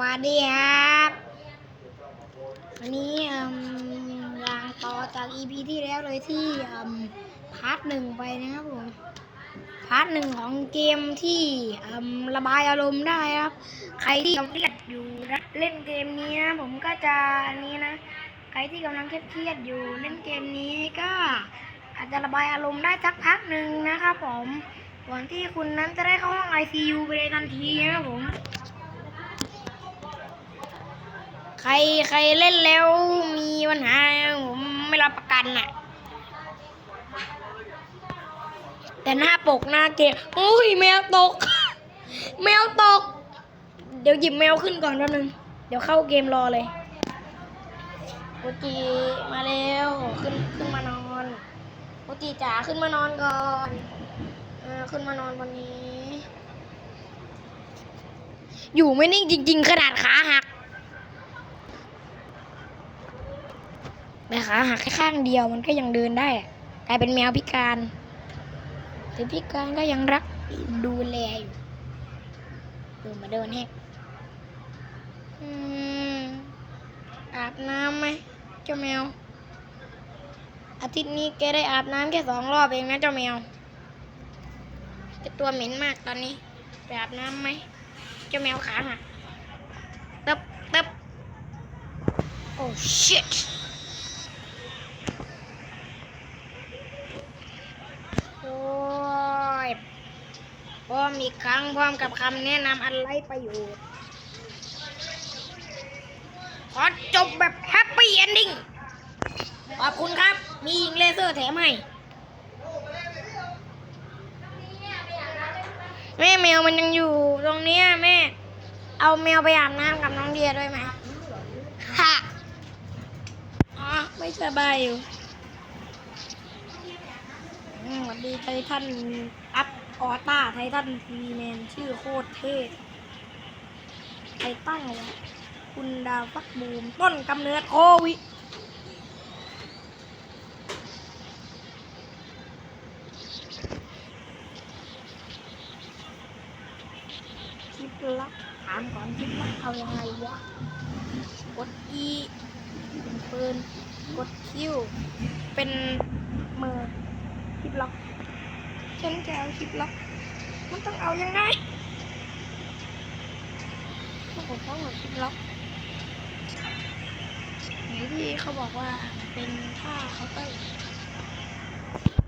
วัสดีครับวันนี้อ่มอย่างต่อจาก EP ที่แล้วเลยที่อ่มพาร์ทหนึ่งไปนะครับผมพาร์ทหนึ่งของเกมที่อ่มระบายอารมณ์ได้ครับ ใครที่กำลังเครียดอยู่เล่นเกมนี้นะผมก็จะอันนี้นะ ใครที่กำลังเครียดอยู่เล่นเกมนี้ก็อาจจะระบายอารมณ์ได้สักพักหนึ่งนะครับผมก่อนที่คุณนั้นจะได้เข้าห้อง ICU ไปเลยทันทีนะครับผม ใครใครเล่นแล้วมีปัญหาผมไม่รับประกันน่ะ แต่หน้าปกหน้าเกมอุ้ยแมวตก แมวตก เดี๋ยวหยิบแมวขึ้นก่อนแป๊บนึง เดี๋ยวเข้าเกมรอเลยโอจีมาเร็วขึ้นขึ้นมานอนโอจีจ๋าขึ้นมานอนก่อนเออขึ้นมานอนวันนี้ อยู่ไม่นิ่งจริง ๆ ขนาดขาหัก แต่ขาหักแค่ข้างเดียวมันก็ยังเดินได้กลายเป็นแมวพิการแต่พิการก็ยังรักดูแลอยู่ดูมาเดินแฮกอืมอาบน้ำไหมเจ้าแมว อาทิตย์นี้แกได้อาบน้ำแค่สองรอบเองนะเจ้าแมวแกตัวเหม็นมากตอนนี้ไปอาบน้ำไหมเจ้าแมวขาหักตึบตึบโอ้ shit โอ้ย พร้อมอีกครั้งพร้อมกับคำแนะนำอันไร้ประโยชน์ขอจบแบบแฮปปี้เอนดิ้งขอบคุณครับ มียิงเลเซอร์แถมให้แม่แมวมันยังอยู่ตรงเนี้ยแม่ เอาแมวไปอาบน้ำกับน้องเดียด้วยไหมฮะอ๋อไม่สบายอยู่สวัสดีททัน ออต้าไททันทีแมนชื่อโคตรเท่ใครตั้งวะคุณดาวฟักบูม ต้นกำเนิดโควิดคลิปลับถามก่อนคลิปลับเอายังไงวะ กด E เป็นปืน กด Q เป็นมือคลิปล็อก ฉันจะเอาคลิปล็อก มันต้องเอายังไงต้องผมต้องเอาคลิปล็อกไหนที่เขาบอกว่าเป็นท่าเคาน์เตอร์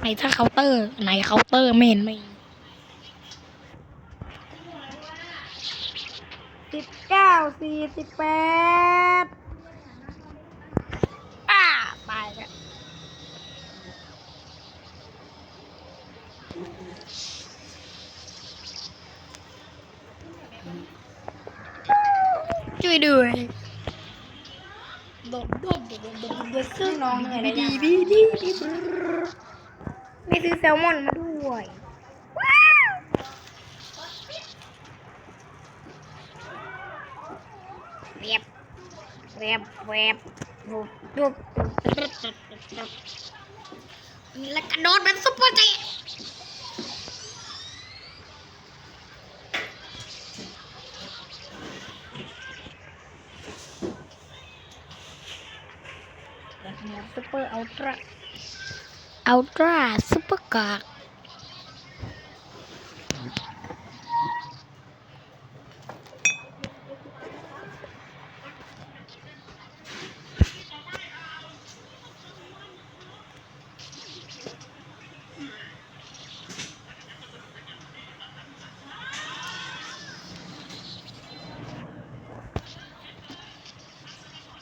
ไหนท่าเคาน์เตอร์ ไหนเคาน์เตอร์ไม่เห็นไม่มีสิบเก้าสี่สิบแปดอ่าไปแล้ว ช่วยด้วยดดโดดโดดโดดโดดโดดซึ่งน้องเหนื่อยดีดีดีดีไม่ซื้อแซลมอนมาด้วยว้าวแวบแวบแวบดูดูแล้วกระโดดแบบซุปเปอร์เจต ซู เปอร์อัลตร้าอัลตร้าซูเปอร์กาก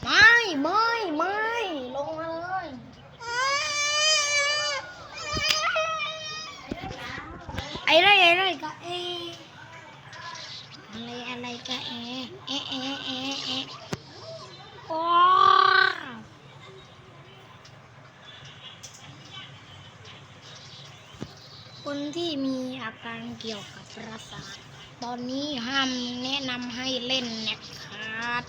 ไม่ไม่ไม่ลงมาเลย อ้ไรอ้ไรก็เออะไรอะไรก็เอเอเอเอเอโอ้คนที่มีอาการเกี่ยวกับประสาทตอนนี้ห้ามแนะนำให้เล่นนะครับ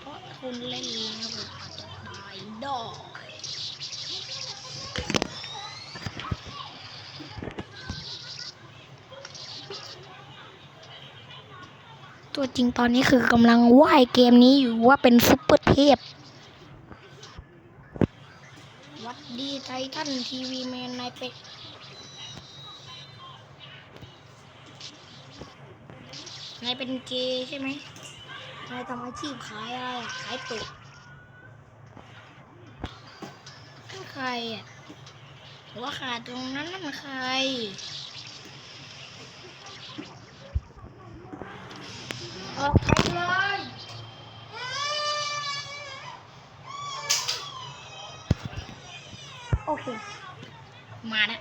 เพราะคุณเล่นแล้วอาจจะตายดอก ตัวจริงตอนนี้คือกำลังว่ายเกมนี้อยู่ว่าเป็นซุปเปอร์เทพวัดดีไททันทีวีแมนนายเป็ดนายเป็นเกย์ใช่ไหมนายทำอาชีพขายอะไรขายเป็ดนั่นใครอะหรือว่าขาตรงนั้นนั่นใคร ออกไปเลย โอเคมาแล้ว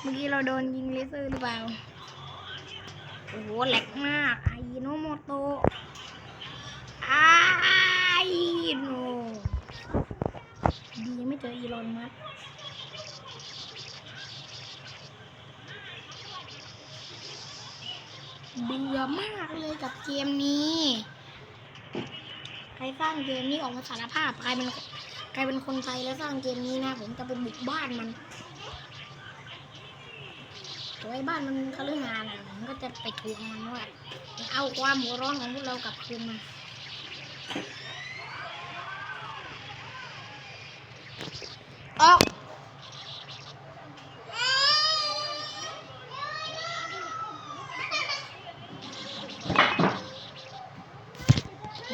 เมื่อกี้เราโดนยิงเลเซอร์หรือเปล่า โอ้โหแหลกมากไอโนโมโตะไอโนดีไม่เจออีลอนมัสก์เบื่อมากเลยกับเกมนี้ ใครสร้างเกมนี้ออกมาสารภาพ ใครเป็น ใครเป็นคนไทยแล้วสร้างเกมนี้นะ ผมจะไปบุกบ้านมันตัวไอ้บ้านมันเขาเรื่องงานอะผมก็จะไปทวงมันว่าเอาความหัวร้อนของพวกเรากลับคืนมาออก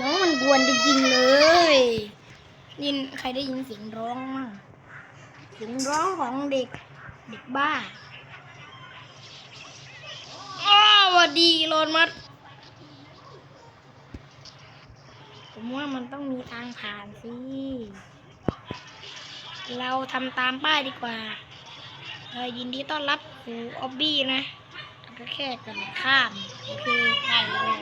น้องมันกวนจริงๆเลย รได้ยินเสียงร้องมั่งเสียงร้องของเด็กเด็กบ้าอ้าวสวัสดีโรนมัดผมว่ามันต้องมีทางผ่านสิ เราทำตามป้ายดีกว่าเออยินดีต้อนรับสู่ออบบี้นะ ก็แค่กันข้ามโอได้เลย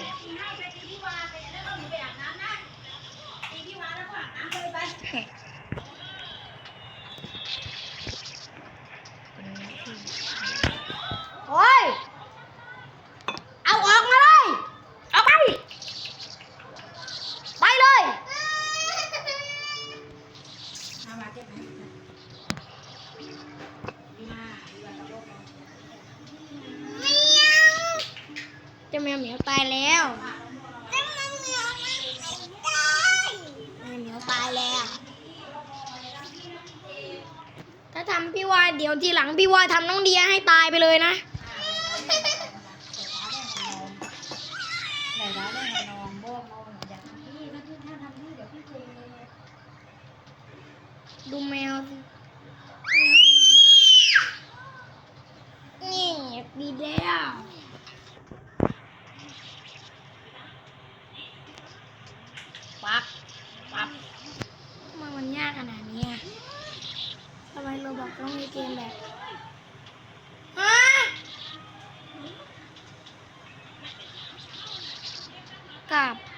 แมวเหมียวตายแล้วเจ้าแมวเหมียวตายแมวเหมียวตายแล้ว ถ้าทำพี่ว่าเดี๋ยวทีหลังพี่ว่าทำน้องเดียให้ตายไปเลยนะดูแมวสินี่ดีแล้วปักปักทำไมมัน ยากขนาดนี้อะทำไมเราบอกต้องมีเกมแบบฮะกลับ